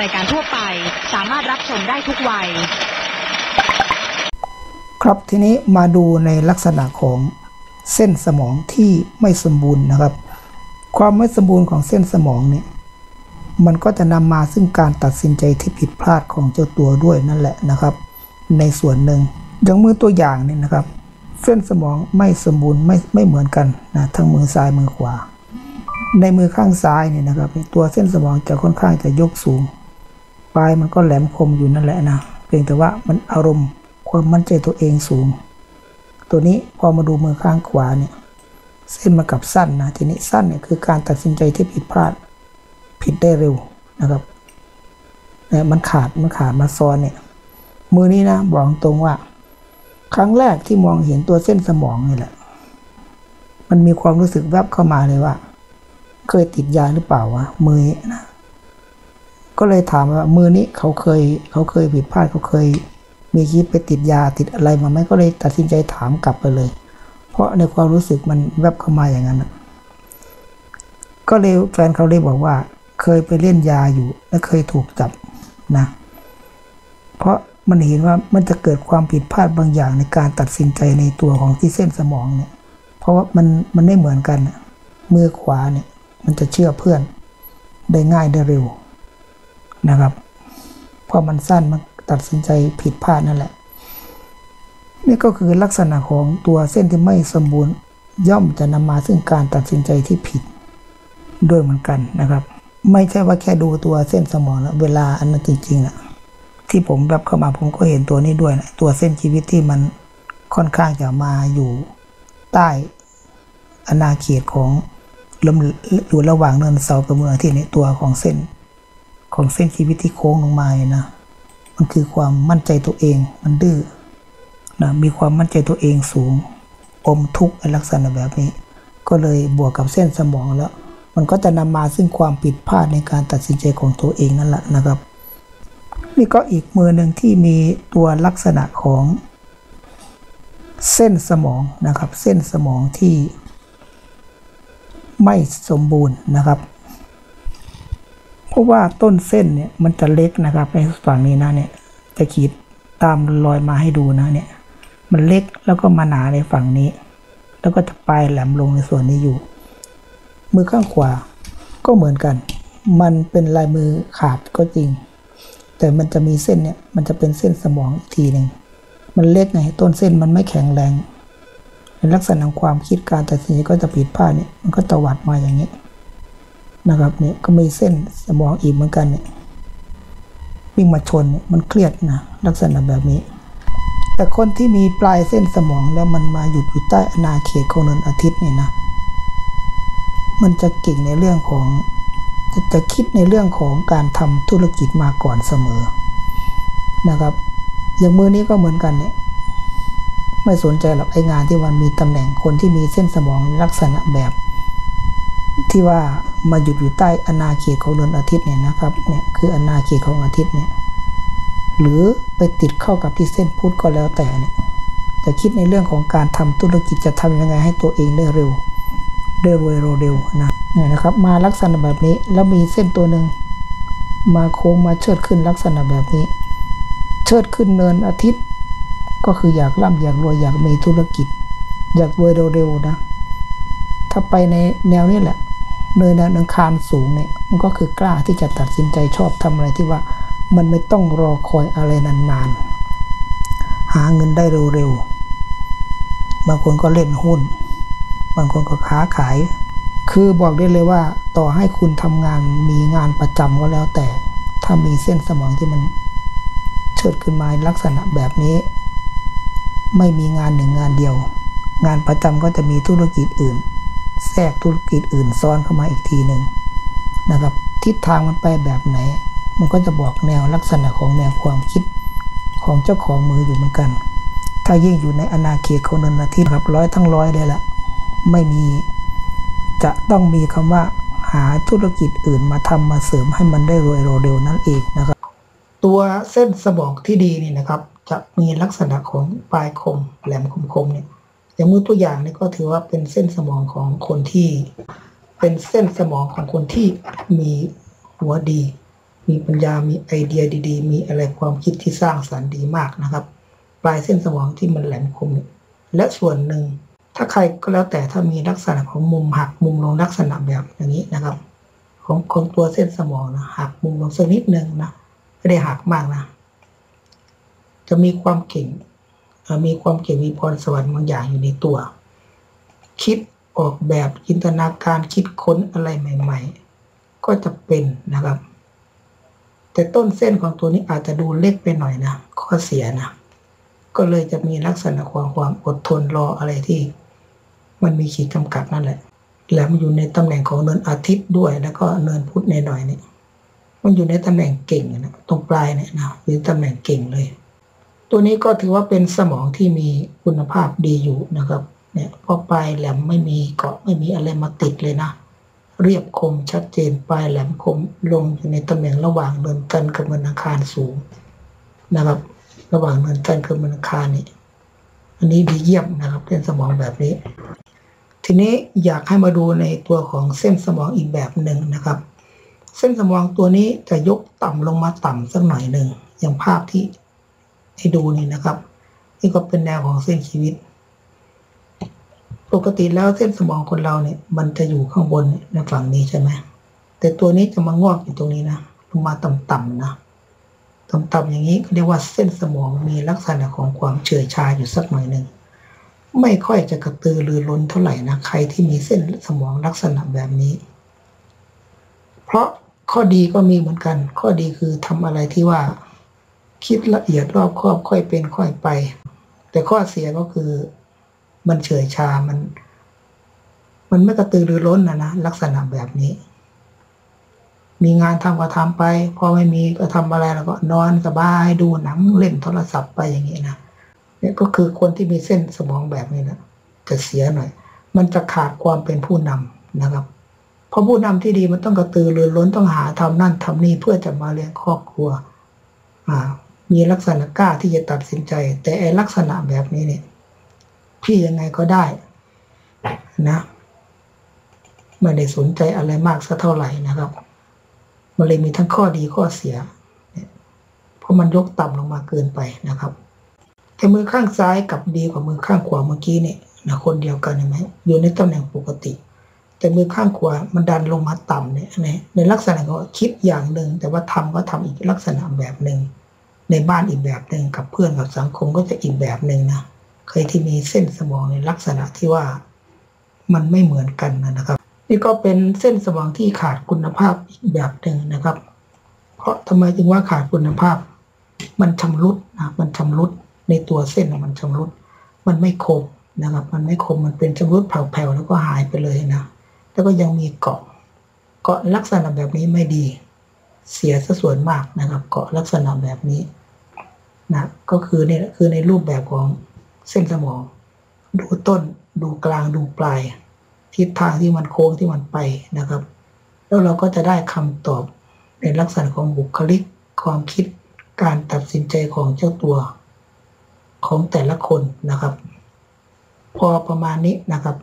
รายการทั่วไป สามารถรับชมได้ทุกวัย ครับทีนี้มาดูในลักษณะของเส้นสมองที่ไม่สมบูรณ์นะครับ ความไม่สมบูรณ์ของเส้นสมองเนี่ยมันก็จะนำมาซึ่งการตัดสินใจที่ผิดพลาดของเจ้าตัวด้วยนั่นแหละนะครับ ในส่วนหนึ่งอย่างมือตัวอย่างเนี่ยนะครับ เส้นสมองไม่สมบูรณ์ไม่ไม่เหมือนกันนะทั้งมือซ้ายมือขวา ในมือข้างซ้ายเนี่ยนะครับ ตัวเส้นสมองจะค่อนข้างจะยกสูง ปลายมันก็แหลมคมอยู่นั่นแหละนะเพียงแต่ว่ามันอารมณ์ความมั่นใจตัวเองสูง ตัวนี้พอมาดูมือข้างขวาเนี่ยเส้นมากับสั้นนะทีนี้สั้นเนี่ยคือการตัดสินใจที่ผิดพลาดผิดได้เร็วนะครับเนี่ยมันขาดมันขาดมาซ้อนเนี่ยมือนี้นะบอกตรงว่า ครั้งแรกที่มองเห็นตัวเส้นสมองนี่แหละ มันมีความรู้สึกแวบเข้ามาเลยว่า เคยติดยาหรือเปล่าวะมือนะ ก็เลยถามว่ามือนี้เขาเคยเขาเคยผิดพลาดเขาเคย มีคิดไปติดยาติดอะไรมาไหมก็เลยตัดสินใจถามกลับไปเลย เพราะในความรู้สึกมันแวบเข้ามาอย่างนั้นก็เลยแฟนเขาเลยบอกว่า เคยไปเล่นยาอยู่และเคยถูกจับนะ เพราะมันเห็นว่ามันจะเกิดความผิดพลาดบางอย่างในการตัดสินใจในตัวของที่เส้นสมองเนี่ย เพราะว่ามันมันไม่เหมือนกันมือขวาเนี่ย มันจะเชื่อเพื่อนได้ง่ายได้เร็ว นะครับ เพอมันสั้นมันตัดสินใจผิดพลาดนั่นแหละ นี่ก็คือลักษณะของตัวเส้นที่ไม่สมบูรณ์ ย่อมจะนำมาซึ่งการตัดสินใจที่ผิดด้วยเหมือนกันนะครับ ไม่ใช่ว่าแค่ดูตัวเส้นสมองแล้วเวลาอันนั้นจริงๆนะที่ผมแบบเข้ามาผมก็เห็นตัวนี้ด้วยนะตัวเส้นชีวิตที่มันค่อนข้างจะมาอยู่ใต้อนาเขตของลมอยู่ระหว่างเนินเสากับเมืองที่ในตัวของเส้น ของเส้นชีวิตที่โค้งลงมาเนี่ยนะ มันคือความมั่นใจตัวเอง มันดื้อนะมีความมั่นใจตัวเองสูง อมทุกข์ในลักษณะแบบนี้ ก็เลยบวกกับเส้นสมองแล้ว มันก็จะนำมาซึ่งความผิดพลาดในการตัดสินใจของตัวเองนั่นแหละนะครับ นี่ก็อีกมือหนึ่งที่มีตัวลักษณะของเส้นสมองนะครับ เส้นสมองที่ไม่สมบูรณ์นะครับ ราะว่าต้นเส้นเนี่ยมันจะเล็กนะครับในฝั่งนี้นะเนี่ยจะขีดตามรอยมาให้ดูนะเนี่ย มันเล็กแล้วก็มาหนาในฝั่งนี้ แล้วก็จะปลายแหลมลงในส่วนนี้อยู่ มือข้างขวาก็เหมือนกัน มันเป็นลายมือขาดก็จริง แต่มันจะมีเส้นเนี่ยมันจะเป็นเส้นสมองอีกทีหนึ่งมันเล็กไงต้นเส้นมันไม่แข็งแรงในลักษณะของความคิดการตัดสินก็จะผิดพลาดเนี่ยมันก็ตวัดมาอย่างนี้ นะครับเนี่ยก็มีเส้นสมองอีกเหมือนกันเนี่ยวิ่งมาชนมันเครียดนะลักษณะแบบนี้ แต่คนที่มีปลายเส้นสมองแล้วมันมาหยุดอยู่ใต้อนาเขตของเนินอาทิตย์เนี่ยนะมันจะเก่งในเรื่องของจะจะคิดในเรื่องของการทำธุรกิจมาก่อนเสมอนะครับ อย่างมือนี้ก็เหมือนกันเนี่ยไม่สนใจหรอกไอ้งานที่มันมีตำแหน่งคนที่มีเส้นสมองลักษณะแบบ ที่ว่ามาหยุดอยู่ใต้อนาเขตของดวงอาทิตย์เนี่ยนะครับเนี่ยคืออนาเขตของอาทิตย์เนี่ยหรือไปติดเข้ากับที่เส้นพุทธก็แล้วแต่เนี่ยจะคิดในเรื่องของการทำธุรกิจจะทำยังไงให้ตัวเองได้เร็ว ได้รวยเร็วนะเนี่ยนะครับ มาลักษณะแบบนี้แล้วมีเส้นตัวหนึ่งมาโค้งมาเชิดขึ้นลักษณะแบบนี้ เชิดขึ้นเนินอาทิตย์ ก็คืออยากร่ำอยากรวยอยากมีธุรกิจ อยากรวยเร็วๆนะ ถ้าไปในแนวนี้แหละ เนินอังคารสูงเนี่ยมันก็คือกล้าที่จะตัดสินใจชอบทำอะไรที่ว่า มันไม่ต้องรอคอยอะไรนานๆ หาเงินได้เร็วๆบางคนก็เล่นหุ้น บางคนก็ค้าขาย คือบอกได้เลยว่าต่อให้คุณทำงานมีงานประจำก็แล้วแต่ ถ้ามีเส้นสมองที่มันเชิดขึ้นมาลักษณะแบบนี้ ไม่มีงานหนึ่งงานเดียว งานประจำก็จะมีธุรกิจอื่น แทรกธุรกิจอื่นซ้อนเข้ามาอีกทีหนึ่งนะครับ ทิศทางมันไปแบบไหน มันก็จะบอกแนวลักษณะของแนวความคิดของเจ้าของมืออยู่เหมือนกัน ถ้ายิ่งอยู่ในอนาเขตของนนทิศครับร้อยทั้งร้อยเลยละไม่มีจะต้องมีคำว่าหาธุรกิจอื่นมาทำมาเสริมให้มันได้รวยเร็วนั่นเองนะครับ ตัวเส้นสมองที่ดีนี่นะครับ จะมีลักษณะของปลายคมแหลมคมๆเนี่ย อย่างมือตัวอย่างนี่ก็ถือว่าเป็นเส้นสมองของคนที่ เป็นเส้นสมองของคนที่มีหัวดี มีปัญญามีไอเดียดี ๆ มีอะไรความคิดที่สร้างสรรค์ดีมากนะครับ ปลายเส้นสมองที่มันแหลมคมและส่วนหนึ่ง ถ้าใครก็แล้วแต่ถ้ามีลักษณะของมุมหักมุมลงลักษณะแบบอย่างนี้นะครับ ของของตัวเส้นสมองนะหักมุมลงสักนิดหนึ่งนะไม่ได้หักมากนะ จะมีความเก่ง มีความเก่งมีพรสวรรค์บางอย่างอยู่ในตัว คิดออกแบบจินตนาการคิดค้นอะไรใหม่ ๆ ก็จะเป็นนะครับ แต่ต้นเส้นของตัวนี้อาจจะดูเล็กไปหน่อยนะข้อเสียนะ ก็เลยจะมีลักษณะความความอดทนรออะไรที่ มันมีขีดจำกัดนั่นแหละ แล้วมันอยู่ในตำแหน่งของเนินอาทิตย์ด้วย แล้วก็เนินพุธในหน่อยนี่มันอยู่ในตำแหน่งเก่งนะตรงปลายเนี่ยนะอยู่ตำแหน่งเก่งเลย ตัวนี้ก็ถือว่าเป็นสมองที่มีคุณภาพดีอยู่นะครับ เนี่ยพอปลายแหลมไม่มีเกาะไม่มีอะไรมาติดเลยนะ เรียบคมชัดเจนปลายแหลมคมลงอยู่ในตำแหน่งระหว่างเนินจันทร์กับเนินอังคารสูงนะครับ ระหว่างเนินจันทร์กับเนินอังคารนี่อันนี้ดีเยี่ยมนะครับเส้นสมองแบบนี้ ทีนี้อยากให้มาดูในตัวของเส้นสมองอีกแบบหนึ่งนะครับ เส้นสมองตัวนี้จะยกต่ำลงมาต่ำสักหน่อยหนึ่งอย่างภาพที่ ให้ดูนี่นะครับ นี่ก็เป็นแนวของเส้นชีวิต ปกติแล้วเส้นสมองคนเราเนี่ย มันจะอยู่ข้างบนในฝั่งนี้ใช่ไหมแต่ตัวนี้จะมางอกอยู่ตรงนี้นะลงมาต่ำๆนะต่ำๆอย่างนี้เรียกว่าเส้นสมองมีลักษณะของความเฉื่อยชาอยู่สักหน่อยหนึ่งไม่ค่อยจะกระตือรือร้นเท่าไหร่นะใครที่มีเส้นสมองลักษณะแบบนี้ เพราะข้อดีก็มีเหมือนกัน ข้อดีคือทำอะไรที่ว่า คิดละเอียดรอบครอบค่อยเป็นค่อยไป แต่ข้อเสียก็คือ มันเฉยชามัน มันไม่กระตือรือร้นนะนะลักษณะแบบนี้ มีงานทำก็ทำไป พอไม่มีก็ทำอะไรแล้วก็นอนสบายดูหนังเล่นโทรศัพท์ไปอย่างนี้นะเนี่ยก็คือคนที่มีเส้นสมองแบบนี้นะจะเสียหน่อย มันจะขาดความเป็นผู้นำนะครับเพราะผู้นำที่ดีมันต้องกระตือรือร้นต้องหาทำนั่นทำนี่เพื่อจะมาเลี้ยงครอบครัว อ่า มีลักษณะกล้าที่จะตัดสินใจ แต่ไอลักษณะแบบนี้เนี่ยพี่ยังไงก็ได้นะไม่ได้สนใจอะไรมากสักเท่าไหร่นะครับมันเลยมีทั้งข้อดีข้อเสียเนี่ยเพราะมันยกต่ำลงมาเกินไปนะครับ แต่มือข้างซ้ายกับดีกว่ามือข้างขวาเมื่อกี้เนี่ยนะคนเดียวกันเห็นไหมอยู่ในตำแหน่งปกติ แต่มือข้างขวามันดันลงมาต่ำเนี่ยในในลักษณะก็คิดอย่างหนึ่งแต่ว่าทำก็ทำอีกลักษณะแบบหนึ่ง ในบ้านอีกแบบหนึ่งกับเพื่อนกับสังคมก็จะอีกแบบหนึ่งนะเคยที่มีเส้นสมองในลักษณะที่ว่ามันไม่เหมือนกันนะครับ นี่ก็เป็นเส้นสมองที่ขาดคุณภาพอีกแบบหนึ่งนะครับ เพราะทำไมจึงว่าขาดคุณภาพ มันชำรุดนะมันชำรุดในตัวเส้นมันชำรุด มันไม่คมนะครับ มันไม่คมมันเป็นชำรุดแผ่วๆแล้วก็หายไปเลยนะแล้วก็ยังมีเกาะเกาะลักษณะแบบนี้ไม่ดี เสียซะส่วนมากนะครับ เกาะลักษณะแบบนี้ นะก็คือเนี่ยคือในรูปแบบของเส้นสมอง ดูต้นดูกลางดูปลาย ทิศทางที่มันโค้งที่มันไปนะครับ แล้วเราก็จะได้คำตอบในลักษณะของบุคลิก ความคิดการตัดสินใจของเจ้าตัวของแต่ละคนนะครับ พอประมาณนี้นะครับ